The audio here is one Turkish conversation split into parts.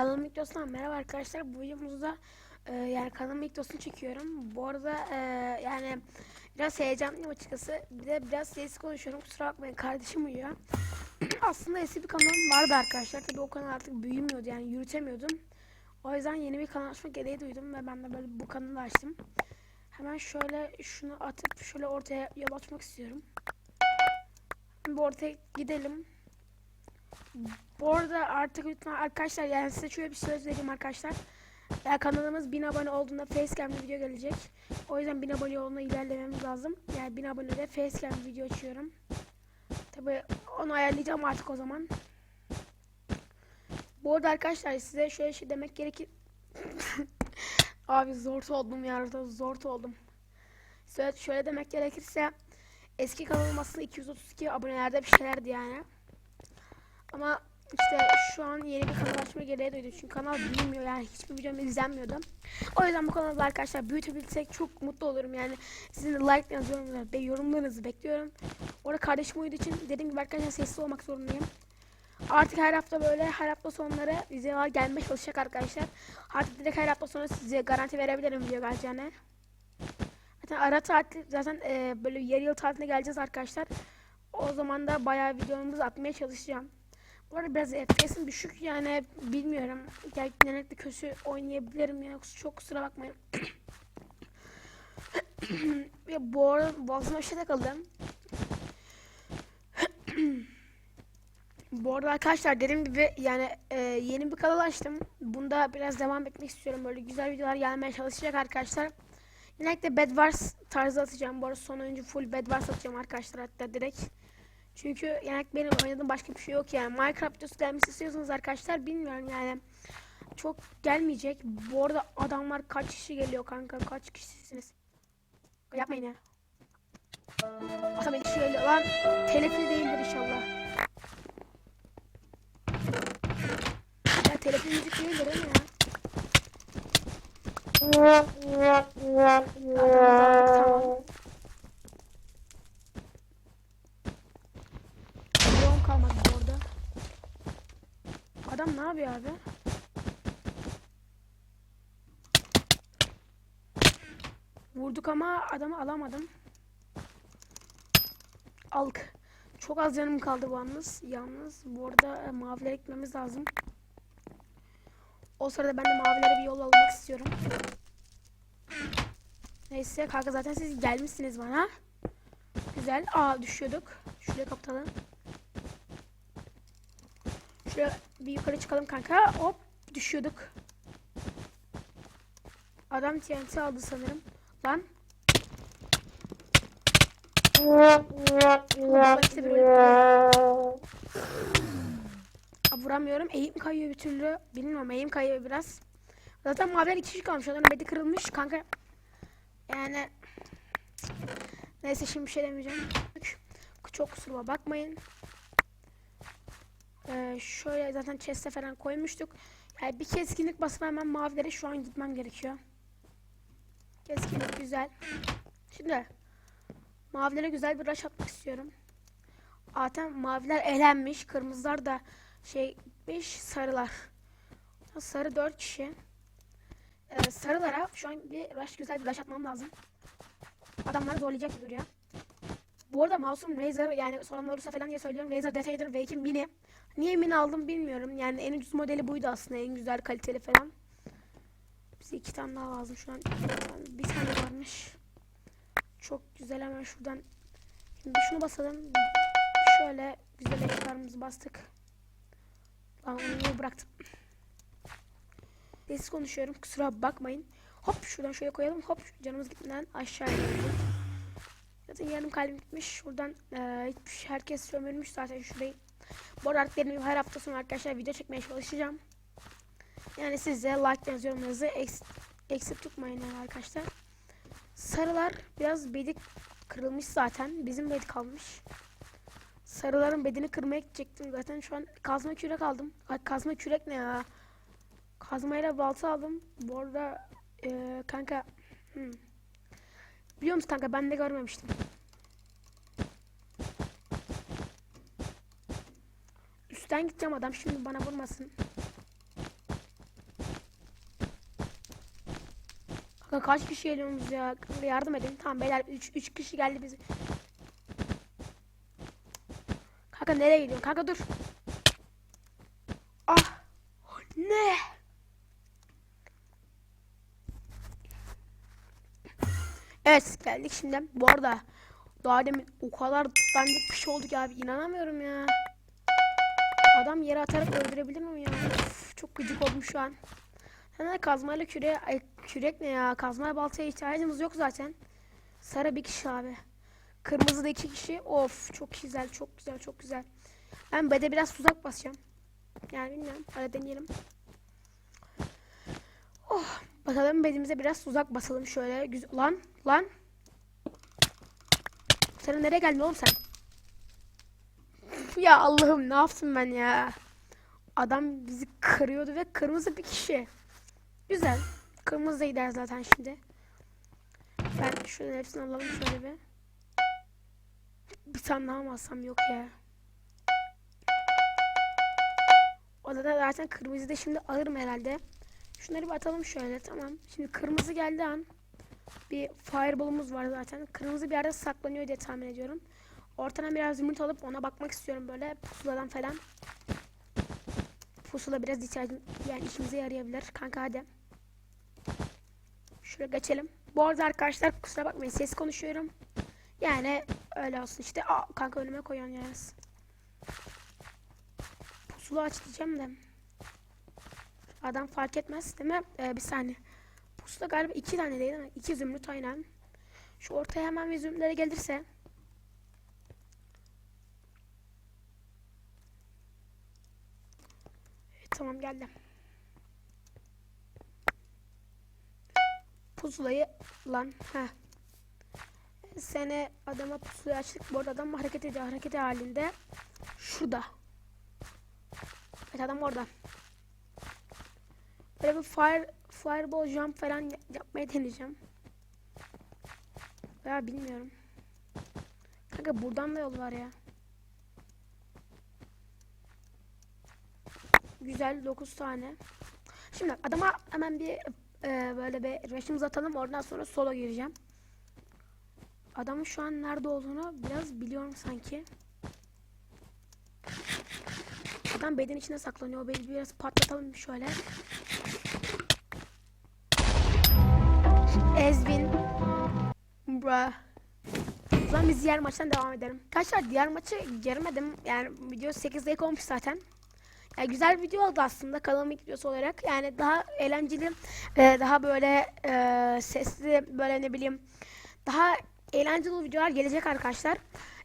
Kanalım videosundan merhaba arkadaşlar. Bu videomuzda e, yani kanalım videosunu çekiyorum. Bu arada e, yani biraz heyecanlıyım açıkçası. Bir de biraz sessiz konuşuyorum. Kusura bakmayın kardeşim uyuyor. Aslında eski bir kanalım vardı arkadaşlar. Tabii o kanal artık büyümüyordu yani yürütemiyordum. O yüzden yeni bir kanal açma gereği duydum ve ben de böyle bu kanalı açtım. Hemen şöyle şunu atıp şöyle ortaya yol açmak istiyorum. Bu ortaya gidelim. Bu arada artık lütfen arkadaşlar yani size şöyle bir söz vereyim arkadaşlar. Ya kanalımız 1000 abone olduğunda facecam video gelecek. O yüzden 1000 abone yoluna ilerlememiz lazım. Yani 1000 abonede facecam video açıyorum. Tabi onu ayarlayacağım artık o zaman. Bu arada arkadaşlar size şöyle şey demek gerekir. Abi zor oldum ya zor oldum. Şöyle, şöyle demek gerekirse eski kanalım aslında 232 abonelerde bir şeylerdi yani. Ama işte şu an yeni bir kanal açma gereği duydu. Çünkü kanal büyümüyor yani hiçbir videom izlenmiyordu. O yüzden bu kanalı arkadaşlar büyütebilsek çok mutlu olurum yani. Sizin de like yorumlarınızı, yorumlarınızı bekliyorum. Orada kardeşim uyuduğu için dediğim gibi arkadaşlar sessiz olmak zorundayım. Artık her hafta böyle her hafta sonları videolar gelmeye çalışacak arkadaşlar. Artık direkt her hafta sonu size garanti verebilirim video geleceğine. Zaten ara tatil zaten e, böyle yarı yıl tatiline geleceğiz arkadaşlar. O zaman da bayağı videomuzu atmaya çalışacağım. Bu arada biraz FPS'im düşük yani bilmiyorum. Yani genellikle kötü oynayabilirim ya. Çok kusura bakmayın. ya bu arada boğazıma bir şey bu arada arkadaşlar dediğim gibi yani e, yeni bir kanal açtım. Bunda biraz devam etmek istiyorum. Böyle güzel videolar gelmeye çalışacak arkadaşlar. Genellikle Bed Wars tarzı atacağım. Bu arada son oyuncu full Bed Wars atacağım arkadaşlar hatta direkt. Çünkü yani benim oynadığım başka bir şey yok yani. Minecraft videosu gelmesi istiyorsanız arkadaşlar bilmiyorum yani. Çok gelmeyecek. Bu arada adamlar kaç kişi geliyor kanka? Kaç kişisiniz? Yapmayın ya. Adam iki kişi geliyor lan. Telefli değildir inşallah. Ya telefli müzik değildir değil mi ya? Adamlar tamam. Yoğun kalmadı bu arada. Adam ne yapıyor abi? Vurduk ama adamı alamadım. Alk. Çok az canım kaldı yalnız. Yalnız bu arada e, mavilere gitmemiz lazım. O sırada ben de mavilere bir yol almak istiyorum. Neyse kanka zaten siz gelmişsiniz bana. Güzel. Aa düşüyorduk. Şuraya kapatalım. Şuraya bir yukarı çıkalım kanka. Hop düşüyorduk. Adam TNT aldı sanırım. Lan. Vuramıyorum. Eğim kayıyor bir türlü. Bilmiyorum eğim kayıyor biraz. Zaten maviler iki kişi kalmış. Onların bedi kırılmış kanka. Yani neyse şimdi bir şey demeyeceğim. Çok kusuruma bakmayın. Ee, şöyle zaten chest'e falan koymuştuk. Yani bir keskinlik basıp hemen mavilere şu an gitmem gerekiyor. Keskinlik güzel. Şimdi mavilere güzel bir rush atmak istiyorum. Zaten maviler elenmiş. Kırmızılar da şey 5 sarılar. Sarı 4 kişi. Ee, sarılara şu an bir rush güzel bir rush atmam lazım. Adamlar zorlayacak gibi duruyor. Bu arada mouse'um Razer yani soranlar olursa falan diye söylüyorum. Razer Defender V2 Mini. Niye Mini aldım bilmiyorum. Yani en ucuz modeli buydu aslında. En güzel kaliteli falan. Bize iki tane daha lazım şu an. Bir tane varmış. Çok güzel hemen şuradan. Şimdi şunu basalım. Şöyle güzel eşyalarımızı bastık. Lan onu bıraktım? Sessiz konuşuyorum. Kusura bakmayın. Hop şuradan şöyle koyalım. Hop canımız gitmeden aşağıya inelim. Zaten yarım kalbim gitmiş. Şuradan e, herkes sömürmüş zaten şurayı. Bu arada artık benim her hafta sonu arkadaşlar video çekmeye çalışacağım. Yani siz de like yazıyorlarınızı eksik, eksik tutmayın arkadaşlar. Sarılar biraz bedik kırılmış zaten. Bizim bedik kalmış. Sarıların bedini kırmaya gidecektim zaten. Şu an kazma kürek aldım. Ay kazma kürek ne ya? Kazmayla balta aldım. Bu arada e, kanka hmm. biliyor musun kanka ben de görmemiştim. Üstten gideceğim adam şimdi bana vurmasın. Kaç kişi geliyorsunuz ya? Kanka yardım edin. Tamam beyler 3 3 kişi geldi bize. Kanka nereye gidiyorsun? Kanka dur. Ah. Ne? Evet geldik şimdi. Bu arada daha demin o kadar dandik bir şey oldu ki abi inanamıyorum ya. Adam yere atarak öldürebilir mi ya? Of, çok gıcık oldum şu an. De kazmayla küre, ay, kürek ne ya? Kazmaya baltaya ihtiyacımız yok zaten. Sarı bir kişi abi. Kırmızı da iki kişi. Of çok güzel, çok güzel, çok güzel. Ben bede biraz tuzak basacağım. Yani bilmiyorum. Hadi deneyelim. Oh, bakalım bedimize biraz tuzak basalım şöyle. Güzel. Lan, lan. Sen nereye geldin oğlum sen? Ya Allah'ım ne yaptım ben ya? Adam bizi kırıyordu ve kırmızı bir kişi. Güzel. Kırmızı da gider zaten şimdi. Ben şöyle hepsini alalım şöyle bir. Bir tane daha mı alsam yok ya. O da zaten kırmızı da şimdi alırım herhalde. Şunları bir atalım şöyle tamam. Şimdi kırmızı geldi an. Bir fireball'umuz var zaten. Kırmızı bir yerde saklanıyor diye tahmin ediyorum. Ortadan biraz yumurta alıp ona bakmak istiyorum böyle pusuladan falan. Pusula biraz ihtiyacım yani işimize yarayabilir. Kanka hadi. Şuraya geçelim. Bu arada arkadaşlar kusura bakmayın ses konuşuyorum. Yani öyle olsun işte. Aa, kanka önüme koyuyorsun yalnız. Pusula aç diyeceğim de. Adam fark etmez değil mi? Ee, bir saniye. Pusula galiba iki tane değil mi? İki zümrüt aynen. Şu ortaya hemen bir zümrütlere gelirse. Evet, tamam geldim. Pusulayı lan ha. Seni adama pusulayı açtık. Bu arada adam hareket ediyor. Hareket halinde. Şurada. Evet adam orada. Böyle bir fire fireball jump falan ya- yapmaya deneyeceğim. Ya bilmiyorum. Kanka buradan da yol var ya. Güzel 9 tane. Şimdi adama hemen bir e, böyle bir rush'ımızı atalım. Oradan sonra solo gireceğim. Adamın şu an nerede olduğunu biraz biliyorum sanki. Adam beden içine saklanıyor. Beni biraz patlatalım şöyle. Ezbin. Bra. O zaman biz diğer maçtan devam edelim. Arkadaşlar diğer maçı girmedim. Yani video 8 dakika olmuş zaten. Yani güzel video oldu aslında kanalımın ilk videosu olarak. Yani daha eğlenceli, e, daha böyle e, sesli, böyle ne bileyim daha eğlenceli videolar gelecek arkadaşlar.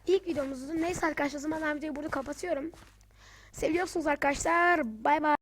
İlk videomuzdu. Neyse arkadaşlar zaman ben videoyu burada kapatıyorum. Seviyorsunuz arkadaşlar. Bay bay.